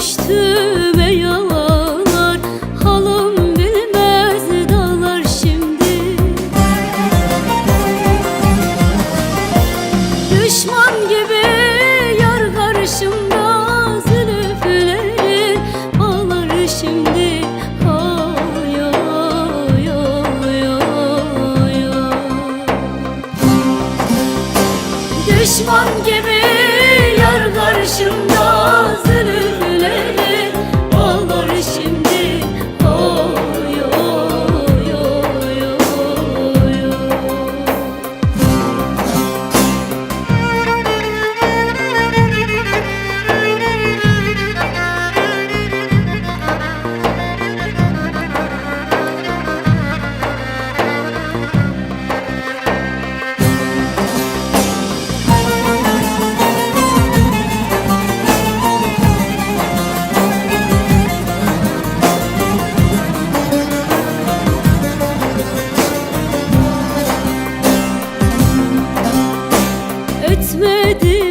düştüme yalanlar Halam bilmez dağlar şimdi Düşman gibi yar karşımda Zülfüleri bağlar şimdi ha, ya, ya, ya. Düşman gibi yar karşımda zülfüleri etmedi.